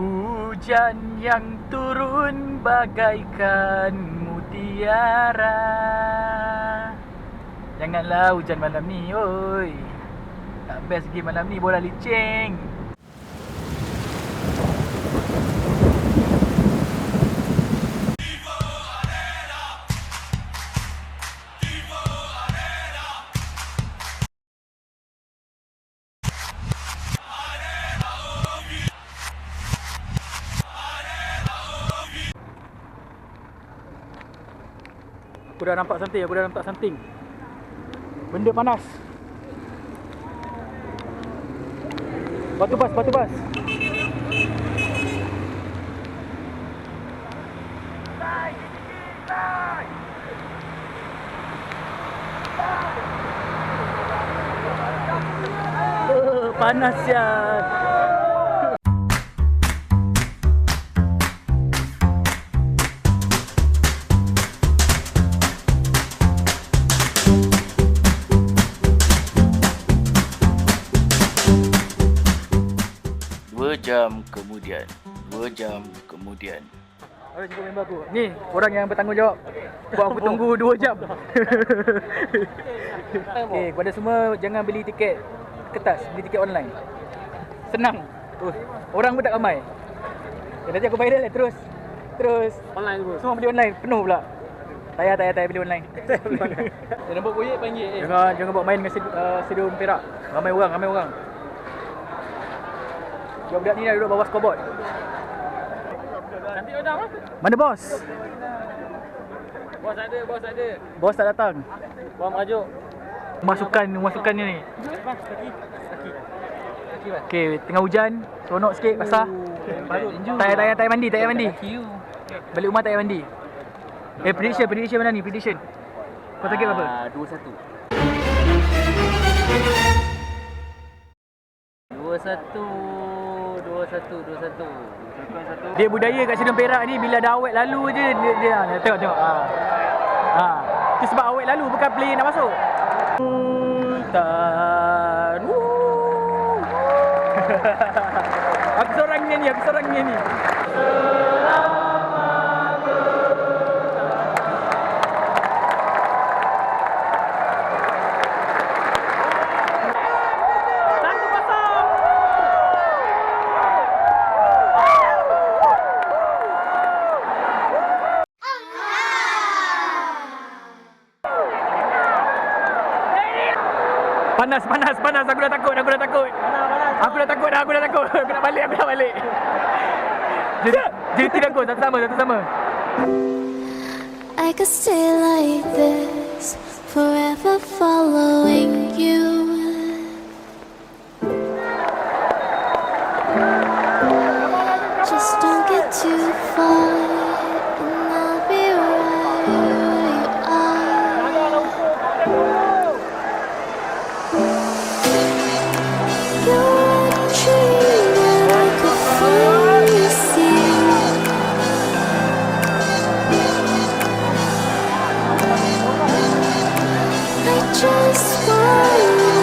Hujan yang turun bagaikan mutiara. Janganlah hujan malam ni oi. Tak best lagi malam ni bola licin Aku dah nampak something, aku dah nampak something. Benda panas. Batu bas, batu bas. Panas ya. Jam kemudian. Dua jam kemudian. Ada jumpa member aku. Ni orang yang bertanggungjawab. Buat aku tunggu dua jam. Okay kepada semua Jangan beli tiket kertas Beli tiket online. Senang. Uh, Orang pun tak ramai. Okay, Nanti aku viral lah terus. Terus Online tu Semua beli online. Penuh pula. Tak payah tak payah tak payah beli online. Dia nampak koyak panggil. Eh Jangan jangan buat main dengan uh, stadium Perak. Ramai orang ramai orang Budak-budak ni dah duduk bawah scoreboard Cantik macam apa? Mana bos? Bos ada, bos ada Bos tak datang. Bos merajuk Masukan masukannya ni. Bang Okey, tengah hujan, seronok sikit basah. Baru Tak payah tak payah tak payah mandi, tak payah mandi. Balik rumah tak payah mandi. Eh, prediction, prediction mana ni? Prediction. Kau target berapa? Ah, Dua satu Dua satu Dua satu Dua satu Satu Dia budaya kat Stadium Perak ni bila ada awet lalu je dia, dia, tengok tengok. Ha. Ha. Itu sebab awet lalu bukan player nak masuk. Woo. aku seorang ni aku seorang ni. Panas, panas, panas. Aku dah takut, aku dah takut. Aku dah takut dah, aku dah takut. Aku nak balik, aku nak balik. Jadi, jadi tidak aku, satu sama, satu sama. I could stay like this, just want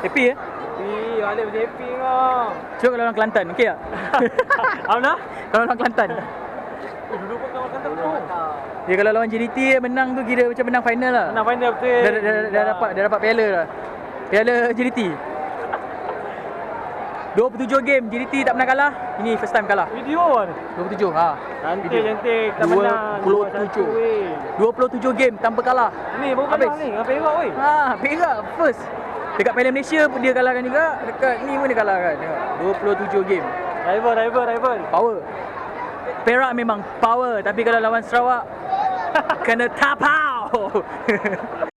Happy ya? Eh, ada macam happy kau Cuba kalau orang Kelantan, okey tak? Apa nak? kalau orang Kelantan. Eh, dulu pun kawan kata betul Ya kalau lawan JDT menang tu kira macam menang final lah. Nak final betul Dah, dah, dah, dah dapat dah dapat piala dah. Piala JDT. 27 game JDT tak pernah kalah. Ini first time kalah. Video kan? 27 ha. Cantik, Video. cantik. Kita menang. 27. 2-1, weh. 27 game tanpa kalah. Ni baru Habis. kalah ni. Dengan Perak weh. Ha, Perak first. Dekat Piala Malaysia pun dia kalahkan juga. Dekat ni pun dia kalahkan. Tengok. 27 game. Rival, rival, rival. Power. Perak memang power tapi kalau lawan Sarawak kena tapau.